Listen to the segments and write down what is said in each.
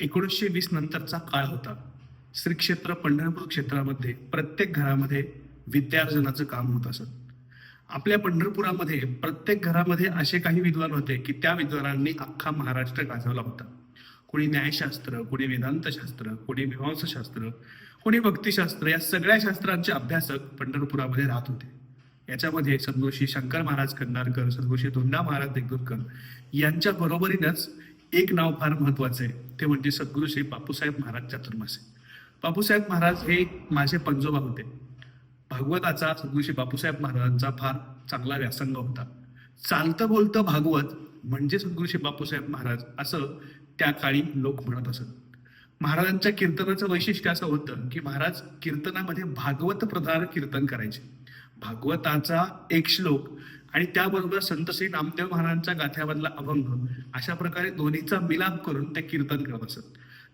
एकोणीसशे वीस नंतरचा काळ होता. श्री क्षेत्र पंढरपूर क्षेत्रामध्ये प्रत्येक घरामध्ये विद्यार्जनाचं काम होत असत. आपल्या पंढरपुरामध्ये प्रत्येक घरामध्ये असे काही विद्वान होते की त्या विद्वानांनी अख्खा महाराष्ट्र गाजवला होता. कोणी न्यायशास्त्र कोणी वेदांतशास्त्र कोणी मीमांसशास्त्र कोणी भक्तिशास्त्र या सगळ्या शास्त्रांचे अभ्यासक पंढरपुरामध्ये राहत होते. याच्यामध्ये सद्गुरुश्री शंकर महाराज कन्नारकर सद्गुरुश्री धोंडा महाराज देगदूरकर यांच्या बरोबरीनंच एक नाव फार महत्वाचं आहे. ते म्हणजे सद्गुरुश्री बापूसाहेब महाराज चातुर्मासे. बापूसाहेब महाराज हे माझे पंजोबा होते. भागवताचा सद्गुरुश्री बापूसाहेब महाराजांचा फार चांगला व्यासंग होता. चालतं बोलतं भागवत म्हणजे सद्गुरुश्री बापूसाहेब महाराज असं त्या काळी लोक म्हणत असत. महाराजांच्या कीर्तनाचं वैशिष्ट्य असं होतं की महाराज कीर्तनामध्ये भागवत प्रधान कीर्तन करायचे. भागवताचा एक श्लोक आणि त्याबरोबर संत श्री नामदेव महाराजांच्या गाथ्यामधला अभंग अशा प्रकारे दोन्हीचा मिलाप करून ते कीर्तन करत असत.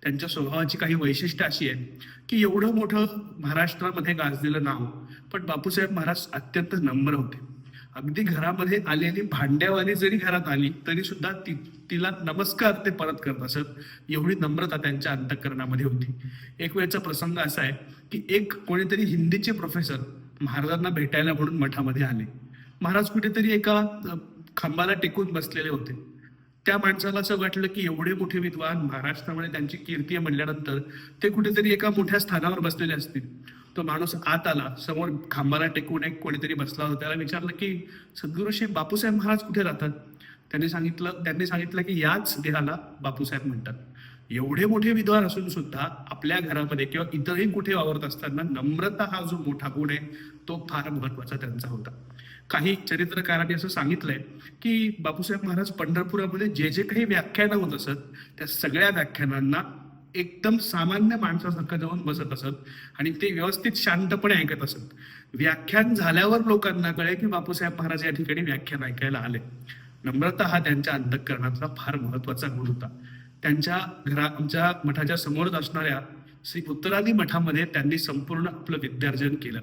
त्यांच्या स्वभावाची काही वैशिष्ट्य अशी आहे की एवढं मोठं महाराष्ट्रामध्ये गाजलेलं नाव पण बापूसाहेब महाराज अत्यंत नम्र होते. अगदी घरामध्ये आलेली भांड्यावाली जरी घरात आली तरी सुद्धा ती तिला नमस्कार ते परत करत असत. एवढी नम्रता त्यांच्या अंतकरणामध्ये होती. एक वेळचा प्रसंग असा आहे की एक कोणीतरी हिंदीचे प्रोफेसर महाराजांना भेटायला म्हणून मठामध्ये आले. महाराज कुठेतरी एका खांबाला टेकून बसलेले होते. त्या माणसाला असं वाटलं की एवढे मोठे विद्वान महाराष्ट्रामध्ये त्यांची कीर्ती म्हणल्यानंतर ते कुठेतरी एका मोठ्या स्थानावर बसलेले असतील. तो माणूस आत आला समोर खांबाला टेकून एक कोणीतरी बसला होता. त्याला विचारलं की सद्गुरुशी बापूसाहेब महाराज कुठे राहतात? त्यांनी सांगितलं त्यांनी सांगितलं की याच देहाला बापूसाहेब म्हणतात. एवढे मोठे विद्वान असून सुद्धा आपल्या घरामध्ये किंवा इतरही कुठे वावरत असताना नम्रता हा जो मोठा गुण आहे तो फार महत्त्वाचा त्यांचा होता. काही चरित्रकारांनी असं सांगितलंय की बापूसाहेब महाराज पंढरपुरामध्ये जे जे काही व्याख्यानं होत असत त्या सगळ्या व्याख्यानांना एकदम सामान्य माणसासारखं जाऊन बसत असत आणि ते व्यवस्थित शांतपणे ऐकत असत. व्याख्यान झाल्यावर लोकांना कळे की बापूसाहेब महाराज या ठिकाणी व्याख्यान ऐकायला आले. नम्रता हा त्यांच्या अंधकरणाचा फार महत्त्वाचा गुण होता. त्यांच्या घरा आमच्या मठाच्या समोरच असणाऱ्या श्री उत्तरादी मठामध्ये त्यांनी संपूर्ण आपलं विद्यार्जन केलं.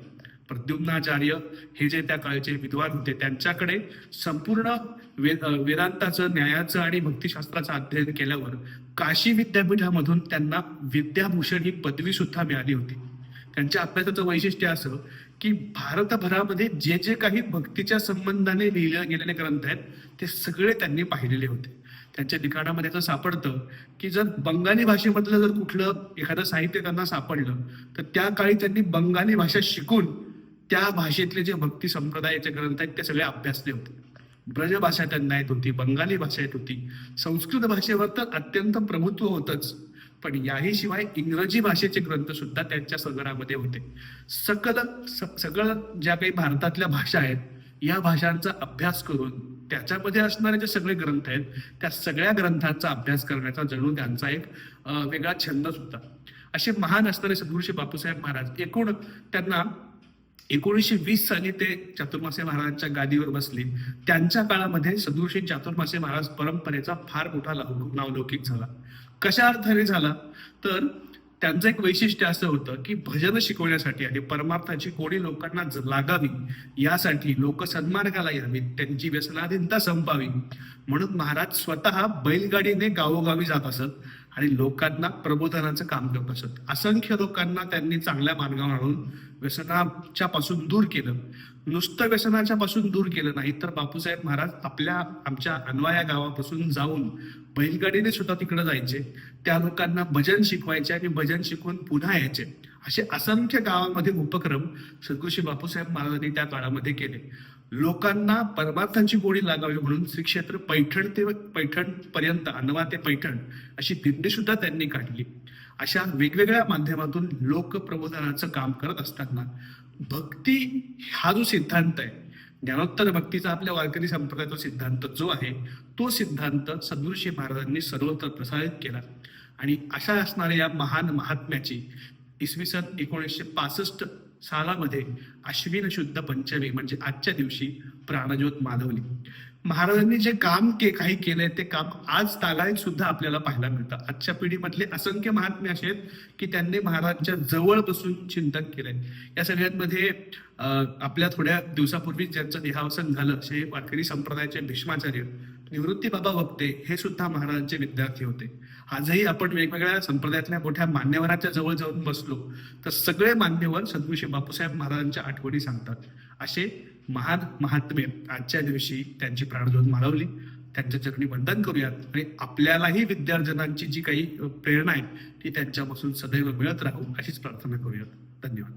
प्रद्युम्नाचार्य हे जे त्या काळचे विद्वान होते त्यांच्याकडे संपूर्ण वेद वेदांताचं न्यायाचं आणि भक्तिशास्त्राचं अध्ययन केल्यावर काशी विद्यापीठामधून त्यांना विद्याभूषण ही पदवी सुद्धा मिळाली होती. त्यांच्या अभ्यासाचं वैशिष्ट्य असं की भारतभरामध्ये जे जे काही भक्तीच्या संबंधाने लिहिले गेलेले ग्रंथ आहेत ते सगळे त्यांनी पाहिलेले होते. त्यांच्या लिखाणामध्ये असं सापडतं की जर बंगाली भाषेमधलं जर कुठलं एखादं साहित्य त्यांना सापडलं तर त्या काळी त्यांनी बंगाली भाषा शिकून त्या भाषेतले जे भक्ती संप्रदायाचे ग्रंथ आहेत ते सगळे अभ्यासले होते. ब्रजभाषा त्यांना येत होती बंगाली भाषा येत होती. संस्कृत भाषेवर तर अत्यंत प्रभुत्व होतच. पण याही शिवाय इंग्रजी भाषेचे ग्रंथ सुद्धा त्यांच्या सदरामध्ये होते. सकल स- सगळं ज्या काही भारतातल्या भाषा आहेत या भाषांचा अभ्यास करून त्याच्यामध्ये असणारे जे सगळे ग्रंथ आहेत त्या सगळ्या ग्रंथांचा अभ्यास करण्याचा जणू त्यांचा एक वेगळा छंदच होता असे महान असणारे सद्गुरुश्री बापूसाहेब महाराज एकूण त्यांना एकोणीसशे वीस साली ते चातुर्मासे महाराजांच्या गादीवर बसले. त्यांच्या काळामध्ये सदृशी चातुर्मासे महाराज परंपरेचा फार मोठा नावलौकिक झाला. कशा अर्थाने झाला? तर त्यांचं एक वैशिष्ट्य असं होतं की भजन शिकवण्यासाठी आणि परमार्थाची कोणी लोकांना लागावी यासाठी लोक सन्मार्गाला यावीत त्यांची व्यसनाधीनता संपावी. म्हणून महाराज स्वतः बैलगाडीने गावोगावी जात असत. आणि लोकांना प्रबोधनाचं काम करत असत. असंख्य लोकांना त्यांनी चांगल्या मार्गावर आणून व्यसनाच्या पासून दूर केलं. नुसतं व्यसनाच्या पासून दूर केलं नाही तर बापूसाहेब महाराज आपल्या आमच्या अनवाया गावापासून जाऊन बैलगाडीने सुद्धा तिकडे जायचे. त्या लोकांना भजन शिकवायचे आणि भजन शिकवून पुन्हा यायचे. असे असंख्य गावामध्ये उपक्रम सद्गुरुश्री बापूसाहेब महाराजांनी त्या काळामध्ये केले. लोकांना परमार्थांची गोडी लागावी म्हणून श्री क्षेत्र पैठण ते पैठण पर्यंत अनवा ते पैठण अशी दिंडी सुद्धा त्यांनी काढली. अशा वेगवेगळ्या माध्यमातून लोक प्रबोधनाचं काम करत असताना भक्ती हा जो सिद्धांत आहे ज्ञानोत्तर भक्तीचा आपल्या वारकरी संप्रदायाचा सिद्धांत जो आहे तो सिद्धांत सद्गुरुश्री महाराजांनी सर्वत्र प्रसारित केला. आणि अशा असणाऱ्या या महान महात्म्याची इसवी सन एकोणीसशे पासष्ट सालामध्ये अश्विन शुद्ध पंचमी म्हणजे आजच्या दिवशी प्राणज्योत मालवली. महाराजांनी जे काम के काही केलंय ते काम आज तागायत सुद्धा आपल्याला पाहायला मिळतं. आजच्या पिढीमधले असंख्य महात्मे असे आहेत की त्यांनी महाराजांच्या जवळ बसून चिंतन केलंय. या सगळ्यांमध्ये आपल्या थोड्या दिवसापूर्वी ज्यांचं देहावसन झालं असे वारकरी संप्रदायाचे भीष्माचार्य निवृत्ती बाबा वक्ते हे सुद्धा महाराजांचे विद्यार्थी होते. आजही आपण वेगवेगळ्या संप्रदायातल्या मोठ्या मान्यवरांच्या जवळ जाऊन बसलो तर सगळे मान्यवर सद्गुरुशी बापूसाहेब महाराजांच्या आठवणी सांगतात. असे महान महात्मे आजच्या दिवशी त्यांची प्राणज्योत माळवली. त्यांच्या चरणी वंदन करूयात. आणि आपल्यालाही विद्यार्जनांची जी काही प्रेरणा आहे ती त्यांच्यापासून सदैव मिळत राहू अशीच प्रार्थना करूयात. धन्यवाद.